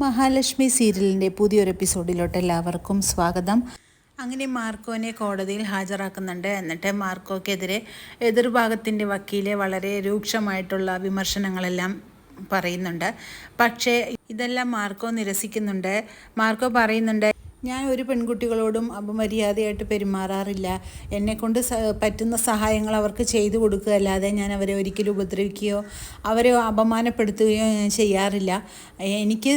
മഹാലക്ഷ്മി സീരിയലിന്റെ പുതിയൊരു എപ്പിസോഡിലോട്ട് എല്ലാവർക്കും സ്വാഗതം. അങ്ങനെ മാർക്കോനെ കോടതിയിൽ ഹാജരാക്കുന്നുണ്ട്. എന്നിട്ട് മാർക്കോക്കെതിരെ എതിർഭാഗത്തിന്റെ വക്കീലെ വളരെ രൂക്ഷമായിട്ടുള്ള വിമർശനങ്ങളെല്ലാം പറയുന്നുണ്ട്. പക്ഷേ ഇതെല്ലാം മാർക്കോ നിരസിക്കുന്നുണ്ട്. മാർക്കോ പറയുന്നുണ്ട് ഞാൻ ഒരു പെൺകുട്ടികളോടും അപമര്യാദയായിട്ട് പെരുമാറാറില്ല. എന്നെക്കൊണ്ട് പറ്റുന്ന സഹായങ്ങൾ അവർക്ക് ചെയ്തു കൊടുക്കുക അല്ലാതെ ഞാൻ അവരെ ഒരിക്കലും ഉപദ്രവിക്കുകയോ അവരെ അപമാനപ്പെടുത്തുകയോ ഞാൻ ചെയ്യാറില്ല. എനിക്ക്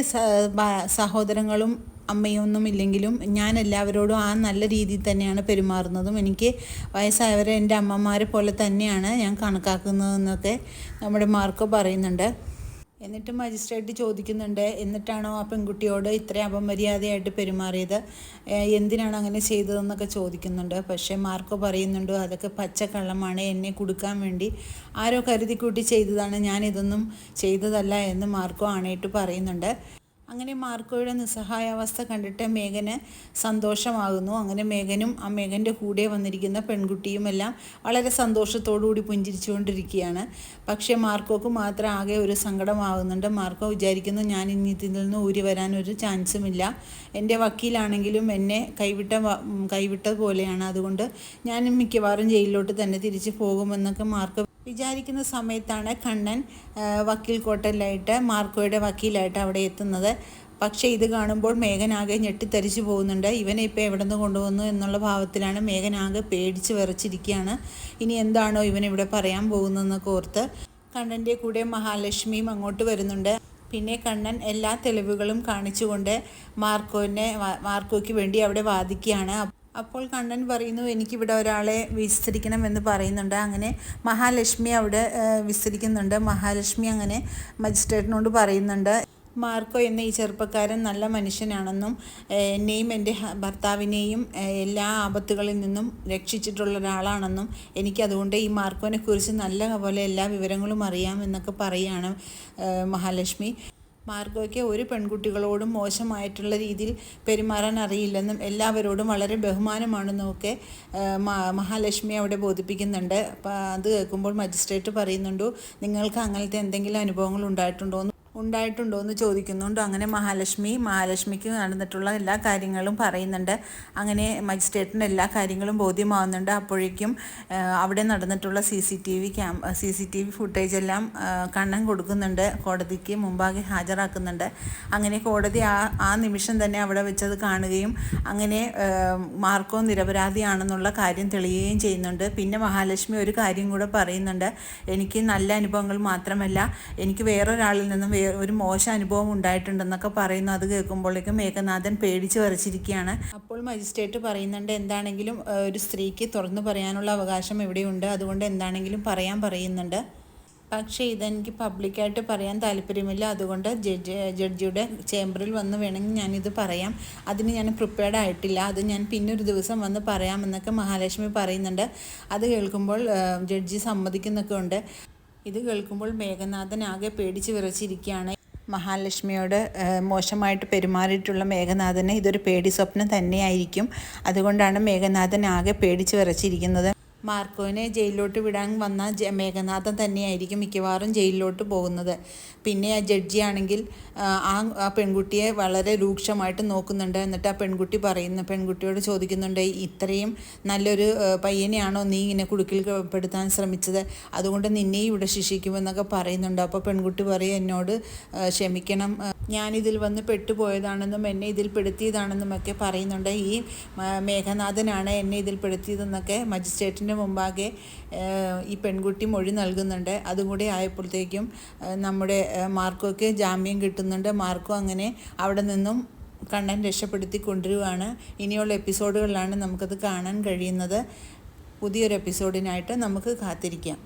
സഹോദരങ്ങളും അമ്മയും ഒന്നും ഇല്ലെങ്കിലും ഞാൻ എല്ലാവരോടും ആ നല്ല രീതിയിൽ തന്നെയാണ് പെരുമാറുന്നതും. എനിക്ക് വയസ്സായവരെ എന്റെ അമ്മമാരെ പോലെ തന്നെയാണ് ഞാൻ കണക്കാക്കുന്നതെന്നൊക്കെ നമ്മുടെ മാർക്ക് പറയുന്നുണ്ട്. എന്നിട്ട് മജിസ്ട്രേറ്റ് ചോദിക്കുന്നുണ്ട് എന്നിട്ടാണോ ആ പെൺകുട്ടിയോട് ഇത്രയും അപമര്യാദയായിട്ട് പെരുമാറിയത്? എന്തിനാണ് അങ്ങനെ ചെയ്തതെന്നൊക്കെ ചോദിക്കുന്നുണ്ട്. പക്ഷേ മാർക്കോ പറയുന്നുണ്ട് അതൊക്കെ പച്ചക്കള്ളമാണ് എന്നെ കൊടുക്കാൻ വേണ്ടി. ആരോ കരുതിക്കൂട്ടി ചെയ്തതാണ് ഞാനിതൊന്നും ചെയ്തതല്ല എന്ന് മാർക്കോ ആണേട്ട് പറയുന്നുണ്ട്. അങ്ങനെ മാർക്കോയുടെ നിസ്സഹായാവസ്ഥ കണ്ടിട്ട് മേഘന് സന്തോഷമാകുന്നു. അങ്ങനെ മേഘനും ആ മേഘന്റെ കൂടെ വന്നിരിക്കുന്ന പെൺകുട്ടിയുമെല്ലാം വളരെ സന്തോഷത്തോടുകൂടി പുഞ്ചിരിച്ചുകൊണ്ടിരിക്കുകയാണ്. പക്ഷേ മാർക്കോക്ക് മാത്രം ആകെ ഒരു സങ്കടമാകുന്നുണ്ട് മാർക്കോ വിചാരിക്കുന്നു ഞാൻ ഇനി ഇതിൽ നിന്ന് ഊരി വരാൻ ഒരു ചാൻസുമില്ല. എന്റെ വക്കീലാണെങ്കിലും എന്നെ കൈവിട്ട കൈവിട്ട പോലെയാണ്. അതുകൊണ്ട് ഞാൻ മിക്കവാറും ജയിലിലോട്ട് തന്നെ തിരിച്ചു പോകുമെന്നൊക്കെ മാർക്കോ വിചാരിക്കുന്ന സമയത്താണ് കണ്ണൻ വക്കീൽ കോട്ടലിലായിട്ട് മാർക്കോയുടെ വക്കീലായിട്ട് അവിടെ എത്തുന്നത്. പക്ഷേ ഇത് കാണുമ്പോൾ മേഘനാകെ ഞെട്ടിത്തരിച്ചു പോകുന്നുണ്ട്. ഇവനെ ഇപ്പോൾ എവിടെ നിന്ന് കൊണ്ടുവന്നു എന്നുള്ള ഭാവത്തിലാണ് മേഘനാകെ പേടിച്ച് വിറച്ചിരിക്കുകയാണ്. ഇനി എന്താണോ ഇവൻ ഇവിടെ പറയാൻ പോകുന്നതെന്നൊക്കെ ഓർത്ത് കണ്ണന്റെ കൂടെ മഹാലക്ഷ്മിയും അങ്ങോട്ട് വരുന്നുണ്ട്. പിന്നെ കണ്ണൻ എല്ലാ തെളിവുകളും കാണിച്ചുകൊണ്ട് മാർക്കോനെ മാർക്കോയ്ക്ക് വേണ്ടി അവിടെ വാദിക്കുകയാണ്. അപ്പോൾ കണ്ണൻ പറയുന്നു എനിക്കിവിടെ ഒരാളെ വിസ്തരിക്കണം എന്ന് പറയുന്നുണ്ട്. അങ്ങനെ മഹാലക്ഷ്മി അവിടെ വിസ്തരിക്കുന്നുണ്ട്. മഹാലക്ഷ്മി അങ്ങനെ മജിസ്ട്രേറ്റിനോട് പറയുന്നുണ്ട് മാർക്കോ എന്ന ഈ ചെറുപ്പക്കാരൻ നല്ല മനുഷ്യനാണെന്നും എന്നെയും എന്റെ ഭർത്താവിനെയും എല്ലാ ആപത്തുകളിൽ നിന്നും രക്ഷിച്ചിട്ടുള്ള ഒരാളാണെന്നും എനിക്കതുകൊണ്ട് ഈ മാർക്കോനെക്കുറിച്ച് നല്ല പോലെ എല്ലാ വിവരങ്ങളും അറിയാമെന്നൊക്കെ പറയുകയാണ് മഹാലക്ഷ്മി. മാർഗോയ്ക്ക് ഒരു പെൺകുട്ടികളോടും മോശമായിട്ടുള്ള രീതിയിൽ പെരുമാറാൻ അറിയില്ലെന്നും എല്ലാവരോടും വളരെ ബഹുമാനമാണെന്നും ഒക്കെ മഹാലക്ഷ്മി അവിടെ ബോധിപ്പിക്കുന്നുണ്ട്. അപ്പം അത് കേൾക്കുമ്പോൾ മജിസ്ട്രേറ്റ് പറയുന്നുണ്ടോ നിങ്ങൾക്ക് അങ്ങനത്തെ എന്തെങ്കിലും അനുഭവങ്ങൾ ഉണ്ടായിട്ടുണ്ടോ ഉണ്ടായിട്ടുണ്ടോ എന്ന് ചോദിക്കുന്നുണ്ട്. അങ്ങനെ മഹാലക്ഷ്മി മഹാലക്ഷ്മിക്ക് നടന്നിട്ടുള്ള എല്ലാ കാര്യങ്ങളും പറയുന്നുണ്ട്. അങ്ങനെ മജിസ്ട്രേറ്റിന് എല്ലാ കാര്യങ്ങളും ബോധ്യമാവുന്നുണ്ട്. അപ്പോഴേക്കും അവിടെ നടന്നിട്ടുള്ള C C T V cam C C T V footage എല്ലാം കണ്ണം കൊടുക്കുന്നുണ്ട്. കോടതിക്ക് മുമ്പാകെ ഹാജരാക്കുന്നുണ്ട്. അങ്ങനെ കോടതി ആ ആ നിമിഷം തന്നെ അവിടെ വെച്ചത് കാണുകയും അങ്ങനെ മാർക്കോ നിരപരാധിയാണെന്നുള്ള കാര്യം തെളിയുകയും ചെയ്യുന്നുണ്ട്. പിന്നെ മഹാലക്ഷ്മി ഒരു കാര്യം കൂടെ പറയുന്നുണ്ട്. എനിക്ക് നല്ല അനുഭവങ്ങൾ മാത്രമല്ല എനിക്ക് വേറൊരാളിൽ നിന്നും വേ ഒരു മോശം അനുഭവം ഉണ്ടായിട്ടുണ്ടെന്നൊക്കെ പറയുന്നു. അത് കേൾക്കുമ്പോഴേക്കും മേഘനാഥൻ പേടിച്ച് വരച്ചിരിക്കുകയാണ് അപ്പോൾ മജിസ്ട്രേറ്റ് പറയുന്നുണ്ട് എന്താണെങ്കിലും ഒരു സ്ത്രീക്ക് തുറന്നു പറയാനുള്ള അവകാശം ഇവിടെയുണ്ട്. അതുകൊണ്ട് എന്താണെങ്കിലും പറയാൻ പറയുന്നുണ്ട്. പക്ഷേ ഇതെനിക്ക് പബ്ലിക്കായിട്ട് പറയാൻ താല്പര്യമില്ല. അതുകൊണ്ട് ജഡ്ജ് ജഡ്ജിയുടെ ചേംബറിൽ വന്ന് വേണമെങ്കിൽ ഞാനിത് പറയാം. അതിന് ഞാൻ പ്രിപ്പയർഡ് ആയിട്ടില്ല. അത് ഞാൻ പിന്നൊരു ദിവസം വന്ന് പറയാമെന്നൊക്കെ മഹാലക്ഷ്മി പറയുന്നുണ്ട്. അത് കേൾക്കുമ്പോൾ ജഡ്ജി സമ്മതിക്കുന്നൊക്കെ ഉണ്ട്. ഇത് കേൾക്കുമ്പോൾ മേഘനാഥൻ ആകെ പേടിച്ച് വിറച്ചിരിക്കുകയാണ്. മഹാലക്ഷ്മിയോട് മോശമായിട്ട് പെരുമാറിയിട്ടുള്ള മേഘനാഥന് ഇതൊരു പേടി സ്വപ്നം തന്നെയായിരിക്കും. അതുകൊണ്ടാണ് മേഘനാഥൻ ആകെ പേടിച്ച് വിറച്ചിരിക്കുന്നത്. മാർക്കോനെ ജയിലിലോട്ട് വിടാൻ വന്ന മേഘനാഥൻ തന്നെയായിരിക്കും മിക്കവാറും ജയിലിലോട്ട് പോകുന്നത്. പിന്നെ ആ ജഡ്ജിയാണെങ്കിൽ ആ, ആ പെൺകുട്ടിയെ വളരെ രൂക്ഷമായിട്ട് നോക്കുന്നുണ്ട് എന്നിട്ട് ആ പെൺകുട്ടി പറയുന്നു പെൺകുട്ടിയോട് ചോദിക്കുന്നുണ്ട് ഇത്രയും നല്ലൊരു പയ്യനെയാണോ നീ ഇങ്ങനെ കുടുക്കിൽ പെടുത്താൻ ശ്രമിച്ചത്? അതുകൊണ്ട് നിന്നെയും ഇവിടെ ശിക്ഷിക്കുമെന്നൊക്കെ പറയുന്നുണ്ട്. അപ്പോൾ പെൺകുട്ടി പറയും എന്നോട് ക്ഷമിക്കണം ഞാനിതിൽ വന്ന് പെട്ടുപോയതാണെന്നും എന്നെ ഇതിൽ പെടുത്തിയതാണെന്നും ഒക്കെ പറയുന്നുണ്ട്. ഈ മേഘനാഥനാണ് എന്നെ ഇതിൽ പെടുത്തിയതെന്നൊക്കെ മജിസ്ട്രേറ്റിന്റെ മുമ്പാകെ ഈ പെൺകുട്ടി മൊഴി നൽകുന്നുണ്ട്. അതും കൂടി ആയപ്പോഴത്തേക്കും നമ്മുടെ മാർക്കോയ്ക്ക് ജാമ്യം കിട്ടുന്നുണ്ട്. മാർക്കോ അങ്ങനെ അവിടെ നിന്നും കണ്ണൻ രക്ഷപ്പെടുത്തി കൊണ്ടുവരികയാണ് ഇനിയുള്ള എപ്പിസോഡുകളിലാണ് നമുക്കത് കാണാൻ കഴിയുന്നത്. പുതിയൊരു എപ്പിസോഡിനായിട്ട് നമുക്ക് കാത്തിരിക്കാം.